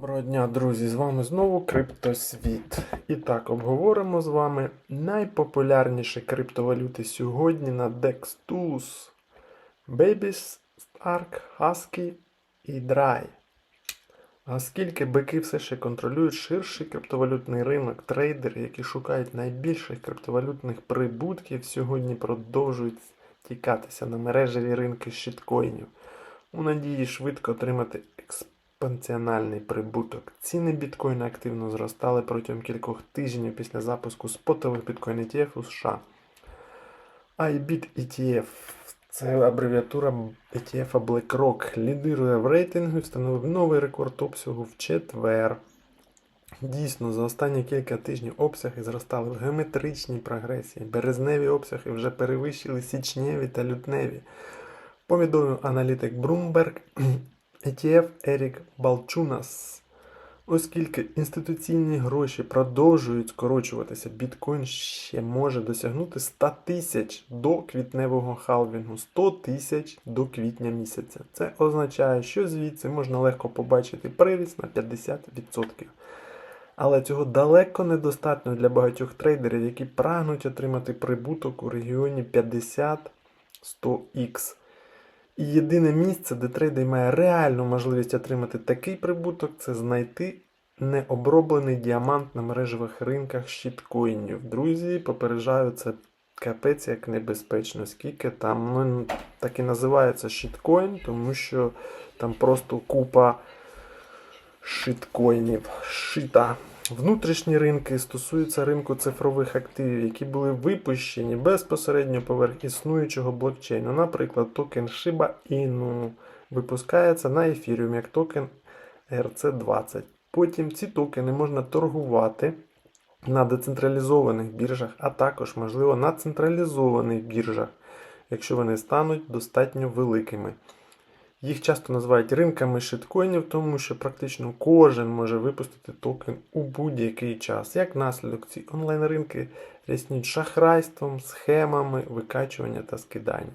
Доброго дня, друзі! З вами знову Криптосвіт. І так, обговоримо з вами найпопулярніші криптовалюти сьогодні на DEX Tools. Baby Stark, Husky і Dry. Оскільки бики все ще контролюють ширший криптовалютний ринок, трейдери, які шукають найбільших криптовалютних прибутків, сьогодні продовжують тікатися на мережеві ринки щиткоїнів у надії швидко отримати експоненціональний прибуток. Ціни біткоїна активно зростали протягом кількох тижнів після запуску спотових біткоін ETF у США. iBit ETF це абревіатура ETF BlackRock. Лідирує в рейтингу і встановив новий рекорд обсягу в четвер. Дійсно, за останні кілька тижнів обсяги зростали в геометричній прогресії. Березневі обсяги вже перевищили січневі та лютневі. Повідомив аналітик Bloomberg ETF Ерік Балчунас. Оскільки інституційні гроші продовжують скорочуватися, біткоін ще може досягнути 100 тисяч до квітневого халвінгу, 100 тисяч до квітня місяця. Це означає, що звідси можна легко побачити приріст на 50%. Але цього далеко недостатньо для багатьох трейдерів, які прагнуть отримати прибуток у регіоні 50-100х. І єдине місце, де трейдер має реальну можливість отримати такий прибуток, це знайти необроблений діамант на мережевих ринках щиткоїнів. Друзі, попереджаю, це капець як небезпечно, скільки там ну, так і називається щиткоін, тому що там просто купа шиткоїнів. Шита. Внутрішні ринки стосуються ринку цифрових активів, які були випущені безпосередньо поверх існуючого блокчейну. Наприклад, токен Shiba Inu випускається на ефіріум як токен RC20. Потім ці токени можна торгувати на децентралізованих біржах, а також, можливо, на централізованих біржах, якщо вони стануть достатньо великими. Їх часто називають ринками шиткоїнів, тому що практично кожен може випустити токен у будь-який час. Як наслідок, ці онлайн-ринки ряснюють шахрайством, схемами викачування та скидання.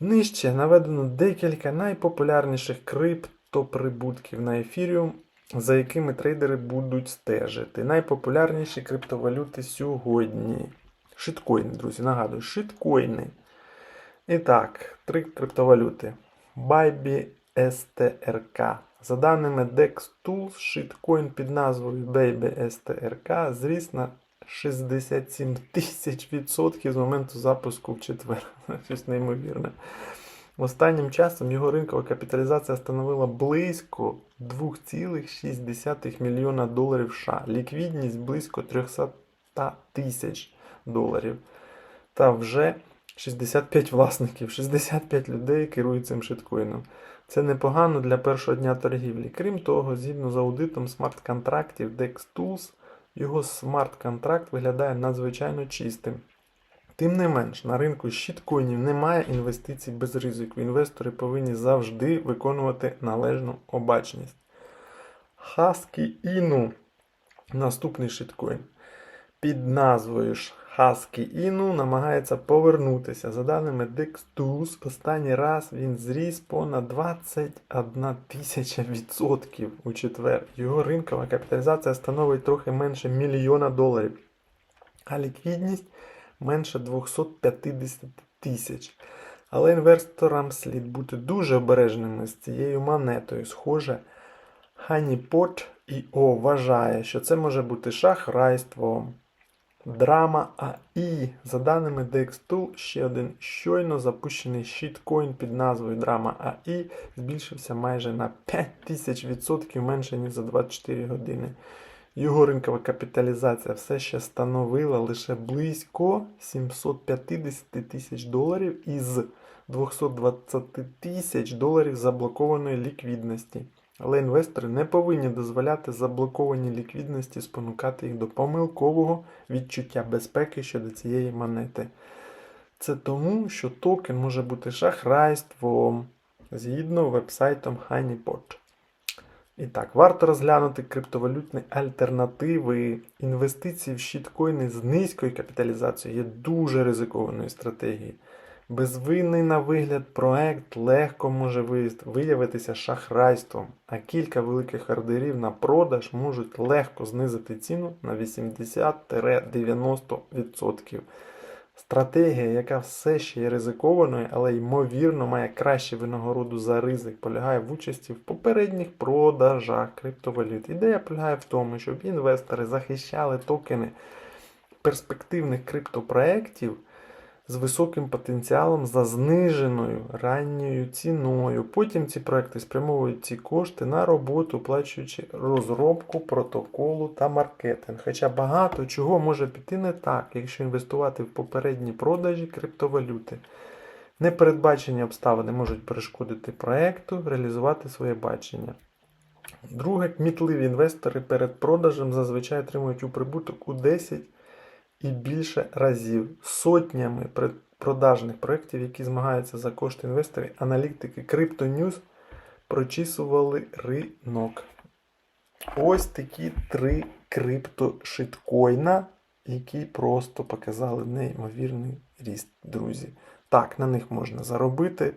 Нижче наведено декілька найпопулярніших криптоприбутків на ефіріум, за якими трейдери будуть стежити. Найпопулярніші криптовалюти сьогодні. Шиткоїни, друзі, нагадую, шиткоїни. І так, три криптовалюти. Bybit STRK. За даними DEX Tools, шиткоін під назвою Baby STRK зріс на 67 тисяч відсотків з моменту запуску в четвер. Щось неймовірне. Останнім часом його ринкова капіталізація становила близько 2,6 мільйона доларів США. Ліквідність близько 300 тисяч доларів. Та вже 65 власників, 65 людей керують цим шиткоїном. Це непогано для першого дня торгівлі. Крім того, згідно з аудитом смарт-контрактів DEX Tools, його смарт-контракт виглядає надзвичайно чистим. Тим не менш, на ринку щиткоїнів немає інвестицій без ризику. Інвестори повинні завжди виконувати належну обачність. Husky Inu. Наступний шиткоін. Під назвою ж Husky Inu намагається повернутися. За даними DexTools, останній раз він зріс понад 21 тисяча відсотків у четвер. Його ринкова капіталізація становить трохи менше мільйона доларів, а ліквідність менше 250 тисяч. Але інвесторам слід бути дуже обережними з цією монетою. Схоже, Honeypot IO вважає, що це може бути шахрайством. Драма AI. За даними DexTool, ще один щойно запущений щиткоін під назвою Драма AI збільшився майже на 5000% менше, ніж за 24 години. Його ринкова капіталізація все ще становила лише близько 750 тисяч доларів із 220 тисяч доларів заблокованої ліквідності. Але інвестори не повинні дозволяти заблокованій ліквідності спонукати їх до помилкового відчуття безпеки щодо цієї монети. Це тому, що токен може бути шахрайством згідно вебсайтом Honeypot. І так, варто розглянути криптовалютні альтернативи. Інвестиції в щиткоїни з низькою капіталізацією є дуже ризикованою стратегією. Безвинний на вигляд проект легко може виявитися шахрайством, а кілька великих ордерів на продаж можуть легко знизити ціну на 80-90%. Стратегія, яка все ще є ризикованою, але ймовірно має кращу винагороду за ризик, полягає в участі в попередніх продажах криптовалют. Ідея полягає в тому, щоб інвестори захищали токени перспективних криптопроєктів з високим потенціалом за зниженою ранньою ціною. Потім ці проекти спрямовують ці кошти на роботу, оплачуючи розробку протоколу та маркетинг. Хоча багато чого може піти не так, якщо інвестувати в попередні продажі криптовалюти. Непередбачені обставини можуть перешкодити проекту реалізувати своє бачення. Друге, кмітливі інвестори перед продажем зазвичай отримують у прибуток у 10 і більше разів сотнями продажних проєктів, які змагаються за кошти інвесторів, аналітики CryptoNews прочісували ринок. Ось такі три криптошиткоїна, які просто показали неймовірний ріст, друзі. Так, на них можна заробити.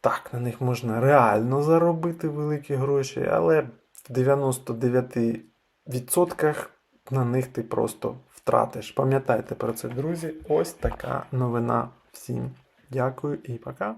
Так, на них можна реально заробити великі гроші, але в 99% на них ти просто втратиш. Пам'ятайте про це, друзі. Ось така новина. Всім дякую і пока.